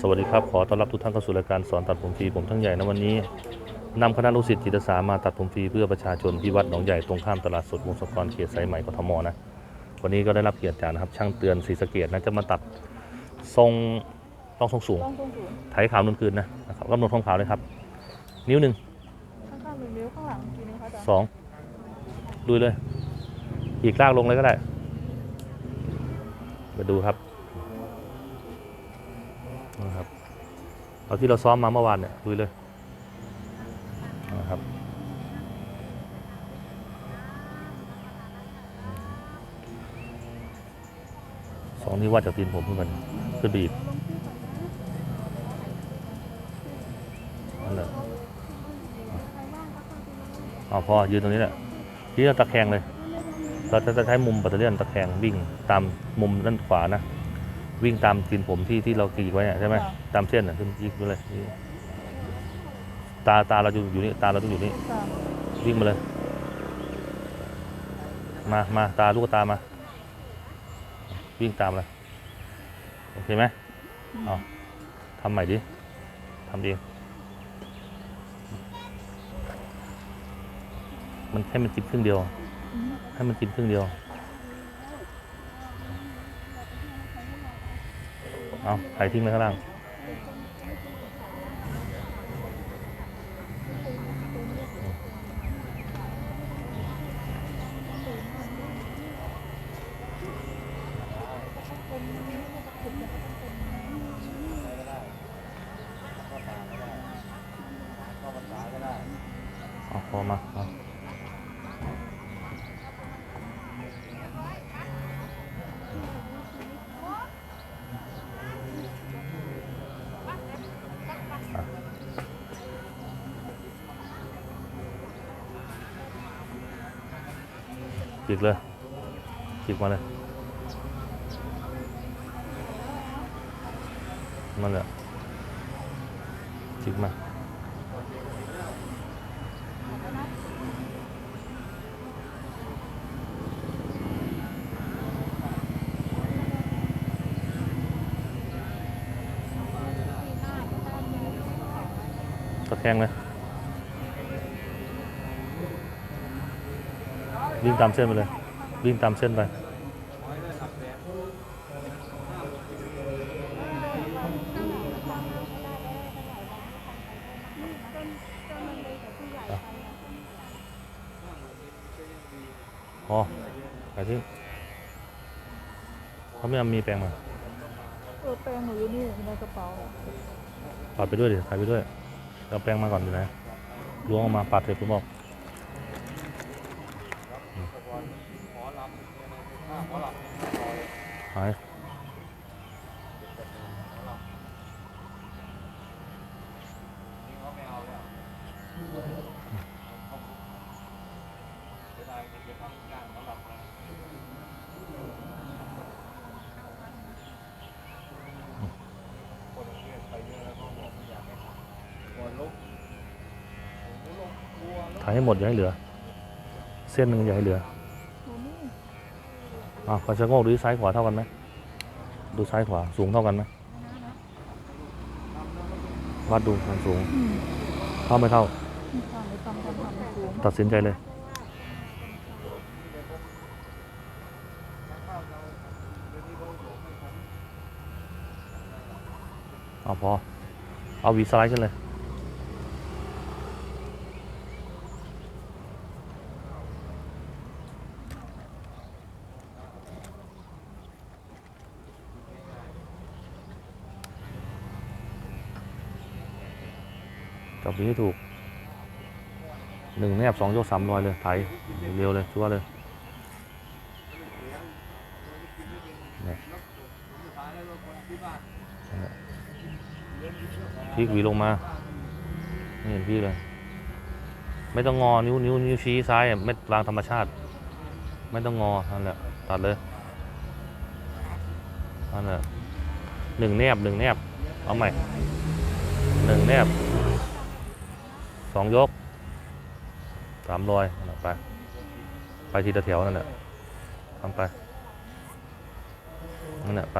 สวัสดีครับ ขอต้อนรับทุกท่านเข้าสู่รายการสอนตัดผมฟรีผมทั้งใหญ่นะวันนี้นำคณะลูกศิษย์จิตอาสามาตัดผมฟรีเพื่อประชาชนที่วัดหนองใหญ่ตรงข้ามตลาดสดวงศกรเขตสายไหมกทมนะวันนี้ก็ได้รับเกียรติจากนะครับ ช่างเตือนศรีสะเกดนะจะมาตัดทรงต้องทรงสูงต้องตรงสูงไถขาวนุ่นคืนนะนะครับกำหนดทรงขาวเลยครับ นิ้วหนึ่งข้างๆหนึ่งนิ้วข้างหลังกี่นิ้วคะอาจารย์สองดูเลย อีกลากลงเลยก็ได้ มาดูครับนะครับ เอาที่เราซ้อมมาเมื่อวานเนี่ยดูเลยนะครับสองนิ้ววัดจากตีนผมขึ้นมาขึ้นไปอีกนั่นแหละเอาพอยืนตรงนี้แหละที่เราตะแคงเลย เราจะใช้มุมปัตเตอร์เลียนตะแคงวิ่งตามมุมด้านขวานะ วิ่งตามตีนผมที่ที่เรากรีดไว้เนี่ยใช่ไหมตามเส้นอะขึ้นยิกไปเลยนี่ตาตาเราอยู่อยู่นี่ตาเราต้องอยู่นี่สามวิ่งมาเลย มามาตาลูกตามา วิ่งตามเลยโอเคไหม เอา ทำใหม่ดิทำเองมันให้มันจิบครึ่งเดียว ให้มันกินครึ่งเดียว เอาใส่ทิ้งไปข้างล่าง จิกเลยจิกมาเลยมันแหละจิกมาตะแคงเลย วิ่งตามเส้นไปเลย วิ่งตามเส้นไปพอไปที่เขาไม่เอามีแปรงมาเออแปรงหนูอยู่นี่ในกระเป๋าอะปัดไปด้วยดิถ่ายไปด้วยเอาแปรงมาก่อนอยู่ไหนล้วงออกมาปัดเสร็จผมบอก ถ่ายให้หมดอย่าให้เหลือ เส้นหนึ่งอย่าให้เหลือหนูนี่อะกระชะโงกดูซ้ายขวาเท่ากันไหมดูซ้ายขวาสูงเท่ากันไหมวัดดูความสูงอืมเท่าไม่เท่าทำไปทำทำทำสูงตัดสินใจเลย เอา พอ เอาวีสไลด์ขึ้นเลยจับวีให้ถูกหนึ่งแนบสองยกสามรอยเลยไถเร็วเลยชัวร์เลย พลิกหวีลงมาไม่เห็นพี่เลย ไม่ต้องงอนิ้วนิ้วนิ้วชี้ซ้ายไม่วางธรรมชาติ ไม่ต้องงอนั่นแหละตัดเลยนั่นแหละหนึ่งแนบหนึ่งแนบเอาใหม่หนึ่งแนบสองยกสามรอยนไป ไปทีละแถวนั่นแหละทำไปนั่นแหละไป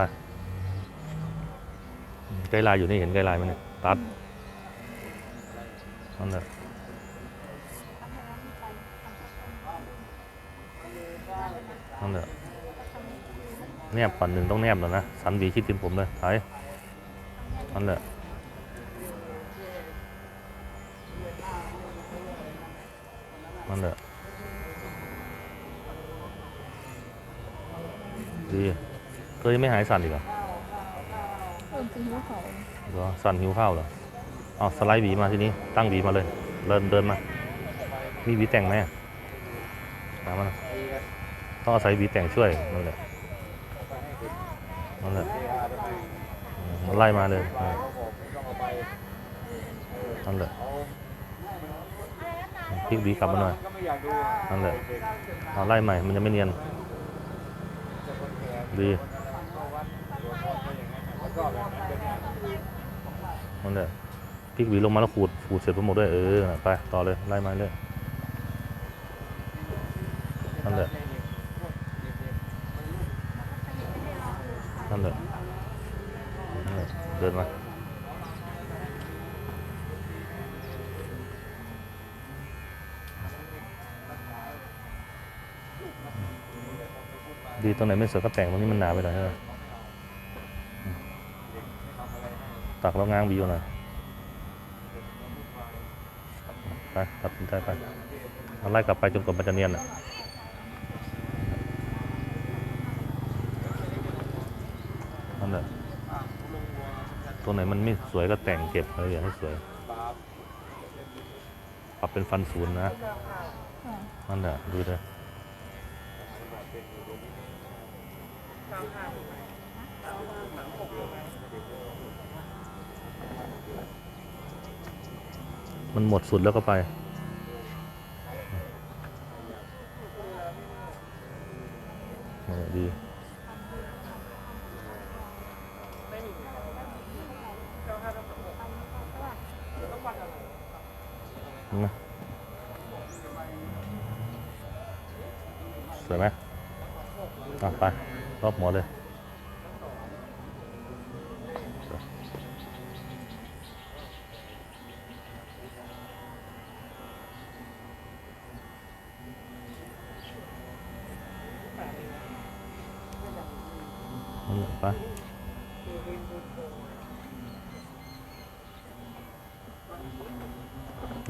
อืมกด์ไลน์อยู่นี่เห็นไกด์ไลน์ไหมเนี่ย ตัดนั่นแหละนั่นแหละแนบปั่นหนึ่งต้องแนบแล้วนะ สันหวีชิดตินผมเลยถ่ายนั่นแหละนั่นแหละดีเคยไม่หายสั่นอีกเหรอ เริ่มจริงว่าเขาเหรอสั่นหิวข้าวเหรอเอาสไลด์หวีมาทีนี้ตั้งหวีมาเลยเดินเดินมามีหวีแต่งไหมตามมานต้องอาศัยหวีแต่งช่วยนั่นแหละนั่นแหละมันไล่มาเลยนั่นแหละพลิกหวีกลับมาหน่อยนั่นแหละเอาไล่ใหม่มันยังไม่เนียนดี นั่นแหละพลิกหวีลงมาแล้วขูดขูดเสร็จทั้งหมดด้วยเออไปต่อเลยไล่มาเลยนั่นแหละนั่นแหละนั่นแหละเดินมาดีตรงไหนไม่สวยก็แต่งตรงนี้มันหนาไปหน่อยเถอะ ตักแล้วง้างวีเอาหน่อยไปตัดสินใจไปเอาไล่กลับไปจนกว่ามันจะเนียนอะนั่นแหละตัวไหนมันไม่สวยก็แต่งเก็บอะไรอย่างให้สวยปรับเป็นฟันศูนย์นะนั่นแหละดูเลย มันหมดสุดแล้วก็ไป ดี นะสวยไหมอะไป รอบหมอเลย นั่นแหละไป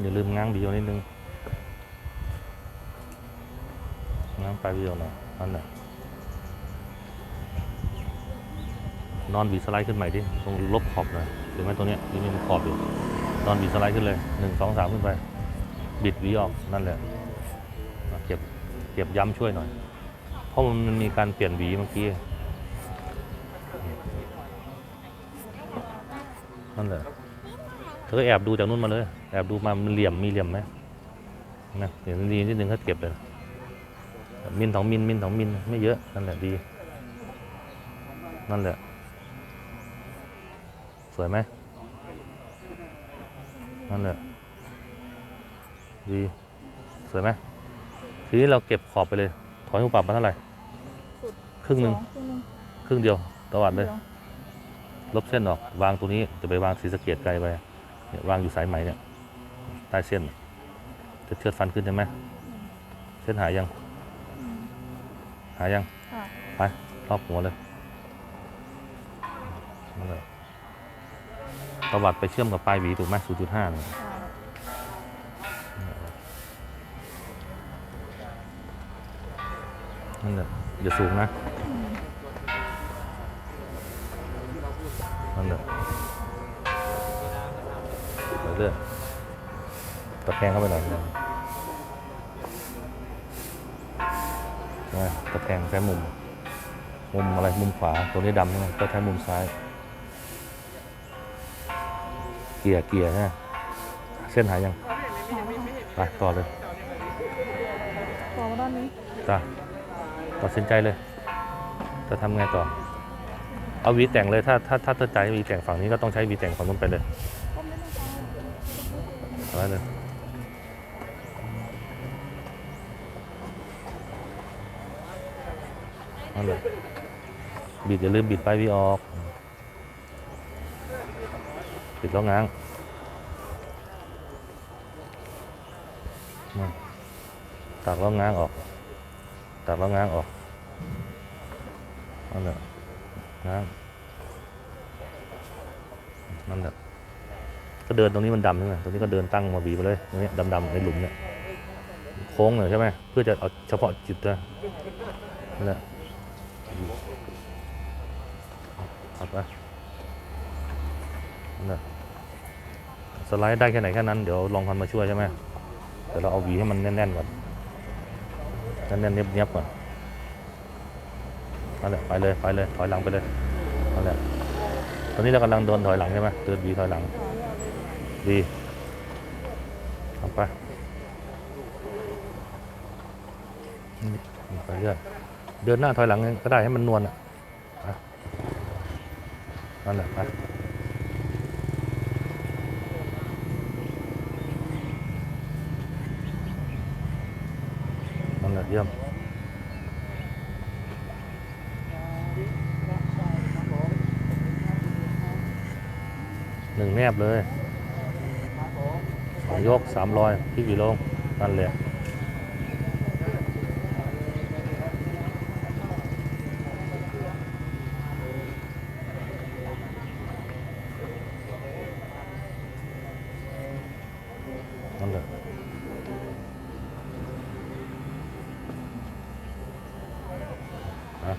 อย่าลืมง้างบีโอนิดนึง ง้างปลายบีโอหน่อยนั่นแหละ นอนบีสไลด์ขึ้นใหม่ดิตรงลบขอบหน่อยหรือไม่ตรงเนี้ยที่มีขอบอยู่นอนบีสไลด์ขึ้นเลยหนึ่งสองสามขึ้นไป บิดวีออกนั่นแหละเก็บเก็บย้ำช่วยหน่อย เพราะมันมีการเปลี่ยนวีเมื่อกี้นั่นแหละเธอแอบดูจากนู้นมาเลย แอบดูมามันเหลี่ยมมีเหลี่ยมไหมนะเดี๋ยวดีนิดนึงก็เก็บเลยมิลสองมิลมิลสองมิลไม่เยอะนั่นแหละดี นั่นแหละ สวยไหมนั่นแหละดีสวยไหมทีนี้เราเก็บขอบไปเลย ถอยหูปรับมาเท่าไหร่ ครึ่งหนึ่งสอครึ่งหนึ่งครึ่งเดียวตวัดเลยดี๋วลบเส้นออก วางตรงนี้จะไปวางสีสะเกียดไกลไปเนี่ยวางอยู่สายไหมเนี่ยใต้เส้น จะเชือดฟันขึ้นใช่ไหมเส้นหายยังอืมหายยังค่ะไปรอบหัวเลยนั่นแหละ ตวัดไปเชื่อมกับปลายหวีถูกไหม0.5เนี่ยนั่นแหละอย่าสูงนะนั่นแหละเรื่อยตะแคงเข้าไปหน่อยนะใช่ไหมตะแคงใช้มุม มุมอะไรมุมขวาตัวนี้ดำใช่ไหมก็ใช้มุมซ้าย กียร์เกียร์นะเส้นหายยังไปต่อเลยต่อมาด้านนี้จ้ะตัดสินใจเลย จะทำไงต่อ เอาหวีแต่งเลยถ้าถ้าถ้าเธอใจหวีแต่งฝั่งนี้ก็ต้องใช้หวีแต่งฝั่งนู้นไปเลยก็ไม่ต้องเอาเอาไว้เลยนั่นเลยบิดอย่าลืมบิดไปลายหวีออก ปิดแล้วง้างนั่นตักแล้วง้างออก ตักแล้วง้างออกนั่นแหละง้างนั่นแหละก็เดินตรงนี้มันดำใช่ไหมตรงนี้ก็เดินตั้งมาบีไปเลยตรงนี้ดำๆในหลุมเนี่ยโค้งเลยใช่ไหมเพื่อจะเอาเฉพาะจุดนะนั่นแหละเอาไปนั่นแหละ ไลด์ได้แค่ไหนแค่นั้น เดี๋ยวลองพันมาช่วยใช่ไหมเดี๋ยวเราเอาหวีให้มันแน่นๆก่อนแน่นๆเนียบๆก่อนนั่นแหละไปเลยไปเลยถอยหลังไปเลยนั่นแหละตอนนี้เรากำลังเดินถอยหลังใช่ไหมเดินหวีถอยหลัง ดีเอาไปไปเรื่อยเดินหน้าถอยหลังก็ได้ให้มันนวลอะอะนั่นแหละไปนั่นแหละ เยี่ยมหนึ่งแนบเลยสองยกสามรอยพี่กี่ลงนั่นแหละนั่นแหละฮะ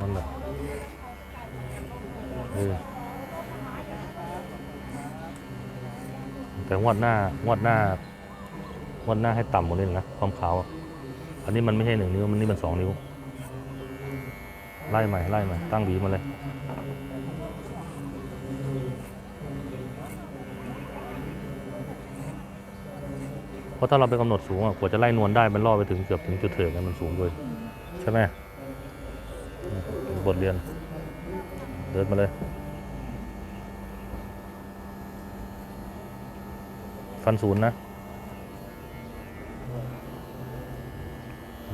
นั่นแหละเออ แต่ งวดหน้างวดหน้างวดหน้าให้ต่ำกว่านี้นะความขาวอันนี้มันไม่ใช่หนึ่งนิ้วมันนี่มันสองนิ้ว ไล่ใหม่ไล่ใหม่ตั้งหวีมาเลยเพราะถ้าเราไปกำหนดสูงอะกว่าจะไล่นวลได้มันล่อไปถึงเกือบถึงจุดเถิดเนี่ยมันสูงด้วยใช่ไหมบทเรียน เดินมาเลย ฟันศูนย์นะ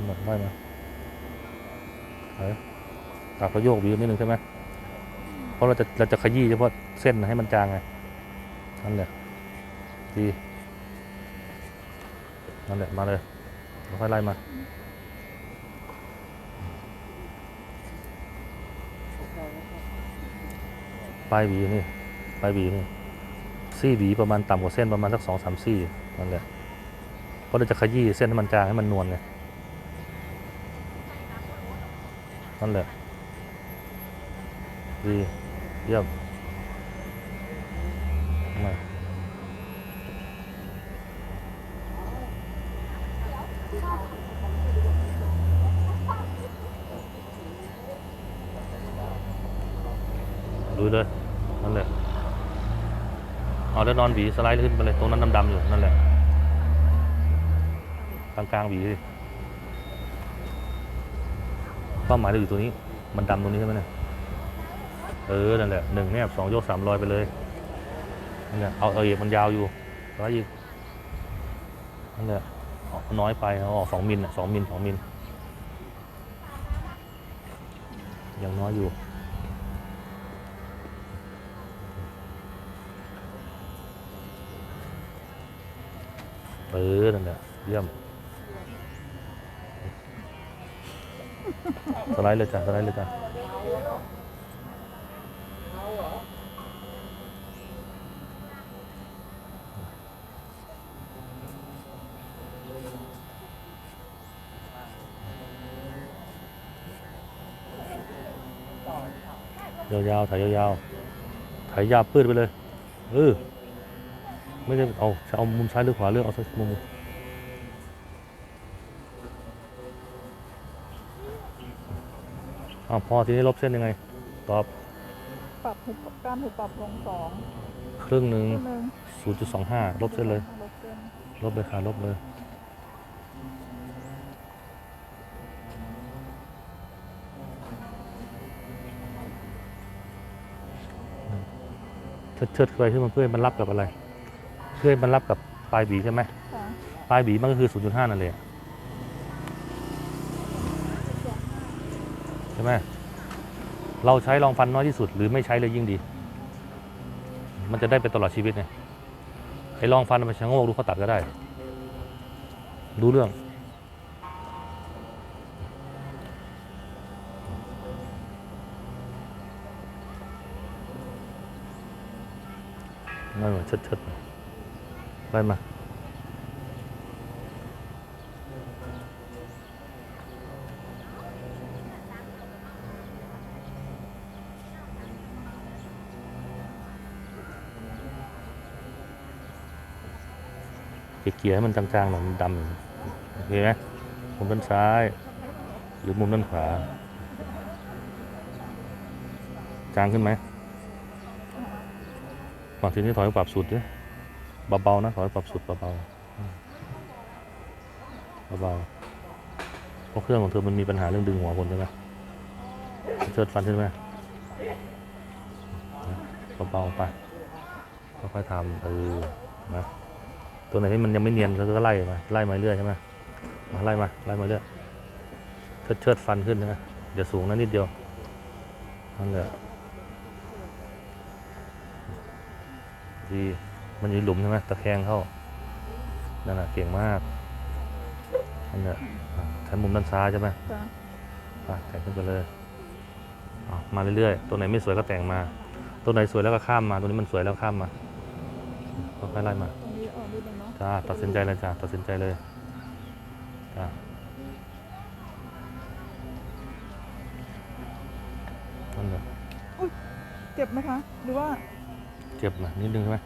หมดไม่มาเฮ้ยตักแล้วโยกวิวนิดนึงใช่ไหมเพราะเราจะเราจะขยี้เฉพาะเส้นให้มันจางไง นั่นแหละดีนั่นแหละมาเลยแล้วค่อยไล่มาปลายวีนี่ปลายวีนี่ ซี่หวีประมาณต่ำกว่าเส้นประมาณสักสองสามซี่นั่นแหละเพราะเราจะขยี้เส้นให้มันจางให้มันนวลไงนั่นแหละดีเยี่ยมมาดูเลยนั่นแหละ เอา แล้วนอนหวีสไลด์ขึ้นไปเลย ตรงนั้นดำๆอยู่นั่นแหละกลางกลางๆหวีเป้าหมายเราอยู่ตรงนี้ มันดำตรงนี้ใช่ไหมเนี่ยเออ นั่นแหละหนึ่งแนบสองโยกสามรอยไปเลยนั่นแหละเอาเอเอกมันยาวอยู่สไลด์อีกนั่นแหละเอาน้อยไปเอาออกสองมิลน่ะสองมิลสองมิลยังน้อยอยู่ เออนั่นแหละเยี่ยมสไลด์เลยจ้ะสไลด์เลยจ้ะยาวๆถ่ายยาวๆถ่ายยาวปืดไปเลยเออ ไม่ได้เอาจะเอามุมซ้ายหรือขวาเลือกเอาสักมุมอ้าวพอทีนี้ลบเส้นยังไงตอบปรับหุบการหุบปรับลงสองครึ่งหนึ่งครึ่งหนึ่ง0.25ลบเส้นเลย ลบเส้นลบเลยค่ะลบเลย เชิดเชิดๆไปที่มันเพื่อให้มันรับกับอะไร เพื่อให้มันรับกับปลายบีใช่ไหมค่ะปลายบีมันก็คือ 0.5 นั่นเลยอะใช่ไหมเราใช้รองฟันน้อยที่สุด หรือไม่ใช้เลยยิ่งดี มันจะได้ไปตลอดชีวิตไงไอ้รองฟันมันชะโงกดูเขาตัดก็ได้ ดูเรื่องไล่มาเชิดๆ ไล่มา เกลี่ยให้มันจางๆหน่อยมันดำโอเคไหมมุมด้านซ้าย หรือมุมด้านขวา จางขึ้นไหมฝั่งทีนี้ถอยปรับสุดดิ เบาๆนะถอยปรับสุดเบาๆเบาๆเพราะเครื่องของเธอมันมีปัญหาเรื่องดึงหัวคนใช่ไหมเชิดฟันใช่ไหมเบาๆไปค่อยๆทำเออนะตัวไหนที่มันยังไม่เนียนก็ไล่มาไล่มาเรื่อยใช่ไหมมาไล่มาไล่มาเรื่อยเชิดเชิดฟันขึ้นใช่ไหมเดี๋ยวสูงนะนิดเดียวนั่นแหละดี มันอยู่หลุมใช่ไหมตะแคงเข้า นั่นแหละเก่งมากนั่นแหละอะใช้มุมด้านซ้ายใช่ไหมจ้ะอะแต่งขึ้นไปเลยเอามาเรื่อยๆ ตัวไหนไม่สวยก็แต่งมา ตัวไหนสวยแล้วก็ข้ามมา ตัวนี้มันสวยแล้วข้ามมาค่อยๆไล่มาตรงนี้ออกนิดนึงเนาะจ้าตัดสินใจเลยจ้าตัดสินใจเลยจ้านั่นแหละเจ็บไหมคะ หรือว่า เจ็บนะนิดนึงใช่ไหม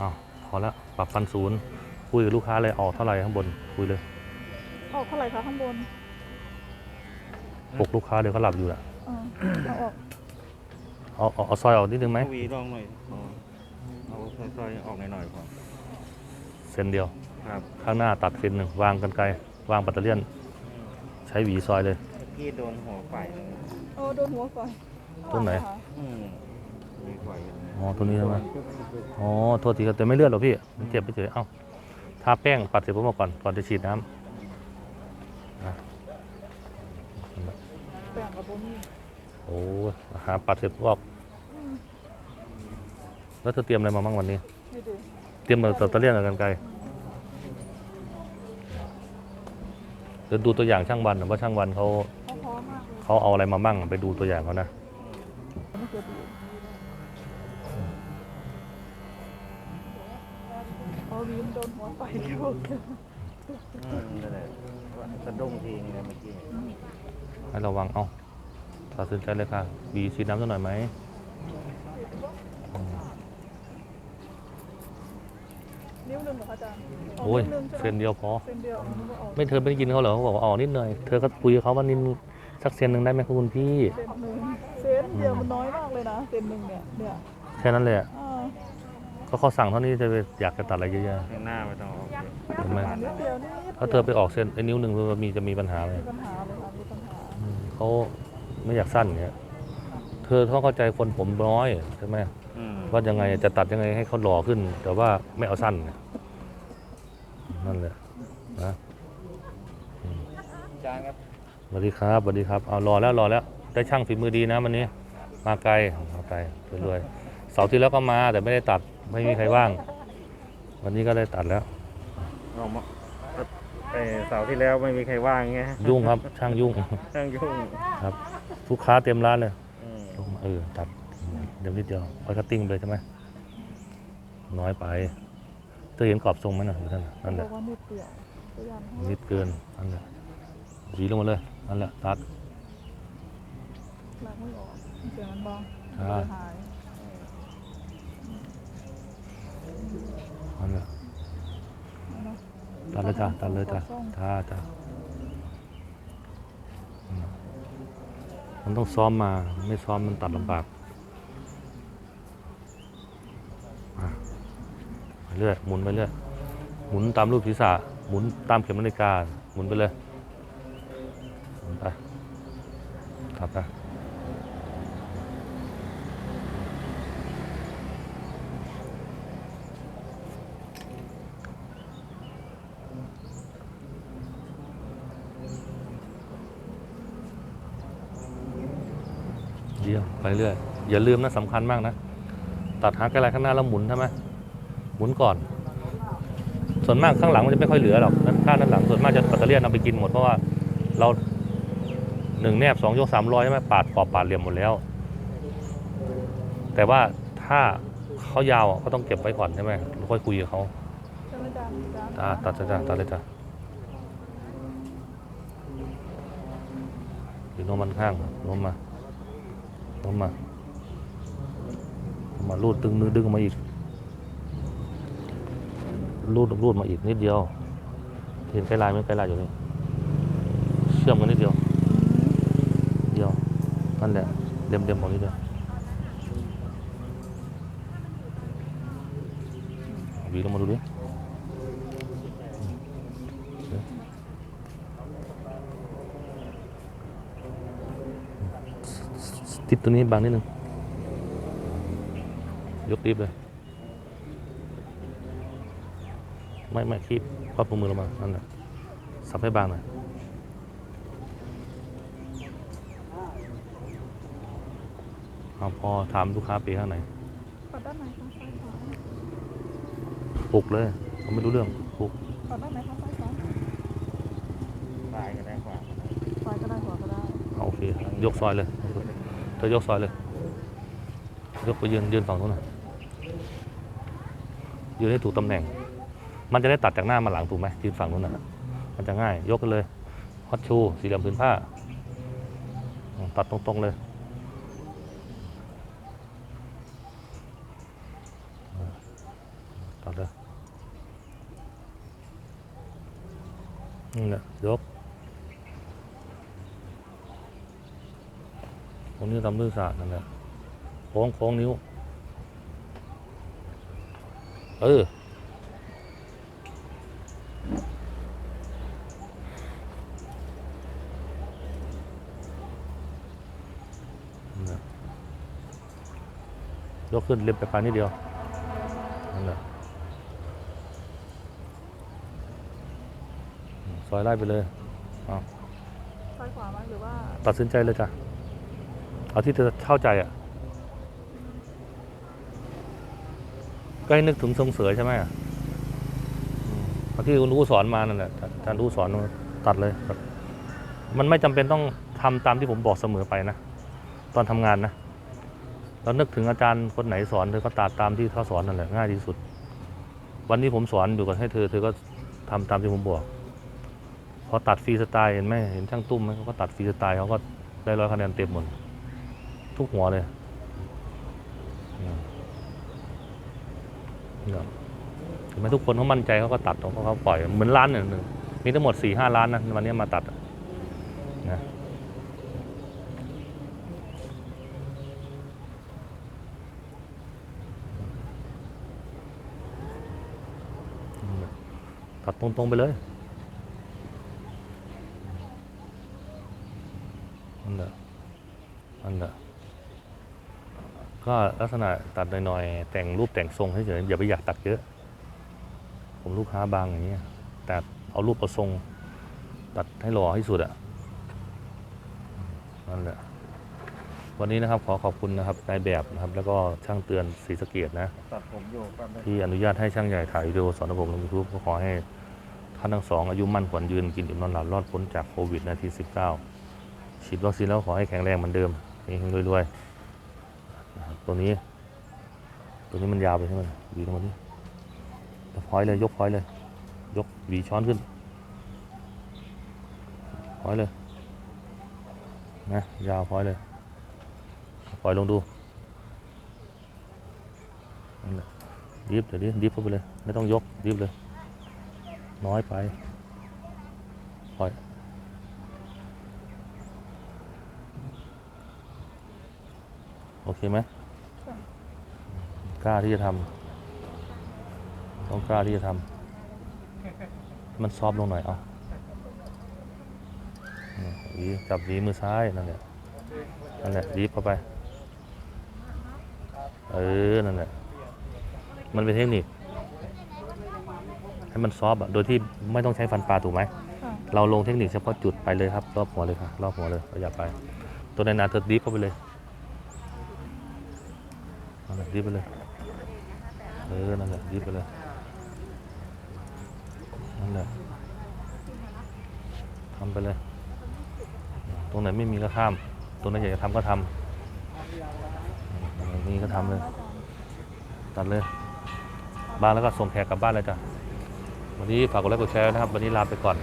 อ้าวพอแล้วปรับฟันศูนย์คุยกับลูกค้าเลยออกเท่าไหร่ข้างบนคุยเลยออกเท่าไหร่คะข้างบนปลุกลูกค้าเดี๋ยวเขาหลับอยู่แหละเออเอาออกเอาเอาเอาซอยออกนิดนึงไหมเอาหวีลองหน่อยอ๋อเอาซอยๆออกหน่อยๆพอเส้นเดียว ครับข้างหน้าตัดเส้นหนึ่งวางกันไกลวางปัตเตอร์เลียน ใช้หวีซอยเลยเมื่อกี้โดนหัวไฟเลยเออโดนหัวก่อนตรงไหนคะอืมมีไฟ อยู่นะอ๋อ ตัวนี้ใช่ไหมอ๋อ โทษทีครับแต่ไม่เลือดหรอกพี่มันเจ็บไปเฉยเอ้าทาแป้งปัดเสร็จผมมาก่อน ก่อนจะฉีดน้ำนะแบ่งกับโบนี่โอ้หาปัดเสร็จพวกแล้วเธอเตรียมอะไรมาบ้างวันนี้นี่ดิเตรียมมาตัดตะเลียนกับกันไกลเดี๋ยวดูตัวอย่างช่างวันหน่อยว่าช่างวันเขาเขาพร้อมมากเลยเขาเอาอะไรมาบ้างไปดูตัวอย่างเขานะ ไม่เคยดูเอา วีมโดนหัวไฟเดียวอืมนั่นแหละสะดุ้งทีนึงเลยเมื่อกี้ให้ระวัง เอาตัดสินใจเลยค่ะ บีฉีดน้ำสักหน่อยไหมอืมนิ้วหนึ่งเหรอคะอาจารย์เาโอ้ยนิ้วหนึ่งใช่ไหมเส้นเดียวพอเส้นเดียวอันนี้ก็ออกไม่เธอไม่ได้ยินเขาเหรอเขาบอกว่าออกนิดหน่อย เธอก็คุยกับเขาว่านินสักเซนหนึ่งได้ไหมคุณพี่เส้นหนึ่งเส้นเดียวมันน้อยมากเลยนะเส้นหนึ่งเนี่ยเนี่ยแค่นั้นเลยอะอ่า ก็เขาสั่งเท่านี้จะไปอยากจะตัดอะไรเยอะแยะข้างหน้าไม่ต้องออกเยอะเห็นไหมนิดเดียวนิดถ้าเธอไปออกเส้นไอ้นิ้วหนึ่งมันมีจะมีปัญหาเลยมีปัญหาเลยค่ะมีปัญหาอืมเขาไม่อยากสั้นอย่างเงี้ยเธอต้องเข้าใจคนผมน้อยใช่ไหมอืมว่ายังไงจะตัดยังไงให้เขาหล่อขึ้น แต่ว่าไม่เอาสั้นเนี่ยนั่นแหละนะจานครับสวัสดีครับสวัสดีครับเอารอแล้วรอแล้ว ได้ช่างฝีมือดีนะวันนี้ มาไกลมาไกลรวยๆเสาร์ที่แล้วก็มาแต่ไม่ได้ตัด ไม่มีใครว่าง วันนี้ก็ได้ตัดแล้วออกมาแต่เสาร์ที่แล้วไม่มีใครว่างไงยุ่งครับ ช่างยุ่งช่างยุ่งครับลูกค้าเต็มร้านเลยอืมลงมาเออตัดเดี๋ยวนิดเดียวคอยคัตติ้งไปเลยใช่ไหมน้อยไปเธอเห็นกรอบทรงไหมน่ะอยู่นั่นน่ะนั่นแหบอละกว่านิดเดียวพยายามให้นิดเกินนั่นแหละหวีลงมาเลยนั่นแหละตัด ล้างไม่ออกเสียงมันบางอ่ามันหาย นั่นแหละเนอะตัดเลยจ้ะตัดเลยจ้ะส่งจ้าจ้ะอืมมันต้องซ้อมมา ไม่ซ้อมมันตัดลำบากมาไปเรื่อยหมุนไปเรื่อยหมุนตามรูปศีรษะ หมุนตามเข็มนาฬิกา หมุนไปเลย หมุนไป ตัดไป ยี่ยม ไปเรื่อยอย่าลืมนะสำคัญมากนะ ตัดหากระไรข้างหน้าแล้วหมุนใช่ไหมหมุนก่อน ส่วนมากข้างหลังมันจะไม่ค่อยเหลือหรอกด้นข้างด้านหลังส่วนมากจะปัตเตอร์เลียนเอาไปกินหมดเพราะว่าเราหนึ่งแนบสองยกสามร้อยใช่ไหมปาดขอบปาดเหลี่ยมหมดแล้ว แต่ว่าถ้าเขายาวก็ต้องเก็บไว้ก่อนใช่ไหมค่อยคุยกับเขาใช่ไหมจ๊ะจ๊ะอ่าตัดจ้ะจ้ะตัดเลยจ้ะหรือโน้มมันข้างโน้มมา โน้มมามาลูดดึงดึงดึงมาอีกลูดลูดมาอีกนิดเดียว เห็นไกลลายไหมไกลลายอยู่นี่เชื่อมกันนิดเดียว เดียวนั่นแหละเด็มเด็มๆออกนิดเดียววีลงมาดูดิ ติดตัวนี้บางนิดนึง ยกรีบเลย ไม่ไม่คีบครอบมือลงมานั่นแหละสับให้บางหน่อยเอาพอถามลูกค้าปีข้างไหนปัดด้านไหนคะซ้ายขวาปลุกเลยเขาไม่รู้เรื่องปลุกปัดด้านไหนคะซ้ายขวาตายกันได้กว่าซ้ายก็ได้ขวาก็ได้เอาโอเค ยกซอยเลยเธอยกซอยเลย ยกไปยืนยืนฝั่งนู้นนะยืนให้ถูกตำแหน่ง มันจะได้ตัดจากหน้ามาหลังถูกไหมยืนฝั่งนู้นนะมันจะง่าย ยกกันเลยฮอตชูสีเหลี่ยมผืนผ้า ตัดตรงๆเลยตัดเลยนี่แหละยก รงนี้ทำด้วยศาสตร์นั่นแหละโค้งโค้งนิ้ว เออนั่นแหละยกขึ้นเล็บไปปลายนิดเดียว นั่นแหละอืมซอยไล่ไปเลยซ้ายขวาไหมหรือว่า ตัดสินใจเลยจ้ะ เอาที่เธอเข้าใจอะ ก็ให้นึกถึงทรงเสือใช่ไหมอะมเอาที่คุณรู้สอนมานั่นแหละอาจารย์รู้สอนตัดเลยครับ มันไม่จำเป็นต้องทำตามที่ผมบอกเสมอไปนะ ตอนทำงานนะเรานึกถึงอาจารย์คนไหนสอนเธอก็ตัดตามที่เขาสอนนั่นแหละง่ายที่สุด วันนี้ผมสอนอยู่กับให้เธอเธอก็ทำตามที่ผมบอกพอตัดฟรีสไตล์เห็นไหมเห็นช่างตุ้มไหมเขาก็ตัดฟรีสไตล์เขาก็ได้ร้อยคะแนนเต็มหมด ทุกหัวเลยอืมเนี่ยเห็นไหมทุกคนเขามั่นใจเขาก็ตัดเขาเขาปล่อยเหมือนร้านหนึ่งมีทั้งหมดสี่ห้าร้านนะวันนี้มาตัดนะตัดตรงๆไปเลยนั่นแหละนั่นแหละ ก็ลักษณะตัดหน่อยๆ แต่งรูปแต่งทรงเฉยๆอย่าไปอยากตัดเยอะ ผมลูกค้าบางอย่างเงี้ยแต่เอารูปเอาทรง ตัดให้หล่อที่สุดอะนั่นแหละวันนี้นะครับขอขอบคุณนะครับนายแบบนะครับ แล้วก็ช่างเตือนศรีสะเกดนะตัดผมอยู่แป๊บนึงที่อนุญาตให้ช่างใหญ่ถ่ายวิดีโอสอนระบบลงยูทูบก็ขอให้ท่านทั้งสองอายุมั่นขวัญยืนกินอิ่มนอนหลับรอดพ้นจากโควิดนาที19ฉีดวัคซีนแล้วขอให้แข็งแรงเหมือนเดิมเฮงๆรวยๆนะครับ ตัวนี้ ตัวนี้มันยาวไปใช่ไหมวีลงมาดิพอยเลยยกพอยเลย ยกวีช้อนขึ้นพอยเลยนะยาวพอยเลยปล่อยลงดูนั่นแหละดิฟเดี๋ยวดิดิฟเข้าไปเลย ไม่ต้องยกดิฟเลย น้อยไปปล่อยโอเคไหม กล้าที่จะทำต้องกล้าที่จะทำมันซอฟต์ลงหน่อยเอานี่หวีจับหวีมือซ้ายนั่นแหละนั่นแหละดิฟเข้าไป เออ นั่นแหละ มันเป็นเทคนิค ให้มันซอฟต์อะโดยที่ไม่ต้องใช้ฟันปลาถูกไหมค่ะเราลงเทคนิคเฉพาะจุดไปเลยครับ รอบหัวเลยค่ะ รอบหัวเลยประหยัดไป ตัวในนาเธอดีฟเข้าไปเลยนั่นแหละรีบไปเลย เออ นั่นแหละรีบไปเลย นั่นแหละทำไปเลย ตรงไหนไม่มีก็ข้าม ตรงไหนอยากจะทำก็ทำตรงไหนมีก็ทำเลย ตัดเลย บ้านแล้วก็ส่งแขกกลับบ้านเลยจ้ะ วันนี้ฝากกดไลค์กดแชร์นะครับ วันนี้ลาไปก่อน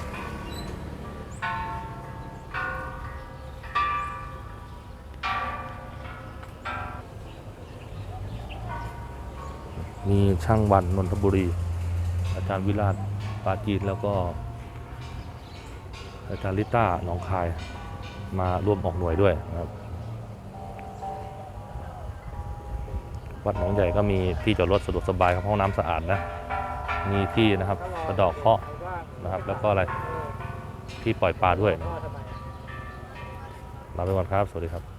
มีช่างวันนนทบุรี อาจารย์วิราชปาจีนแล้วก็ อาจารย์ลิต้าหนองคายมาร่วมออกหน่วยด้วยนะครับ วัดหนองใหญ่ก็มีที่จอดรถสะดวกสบายครับห้องน้ำสะอาดนะ มีที่นะครับกระดอกเคาะนะครับ แล้วก็อะไรที่ปล่อยปลาด้วยนะลาไปก่อนครับ สวัสดีครับ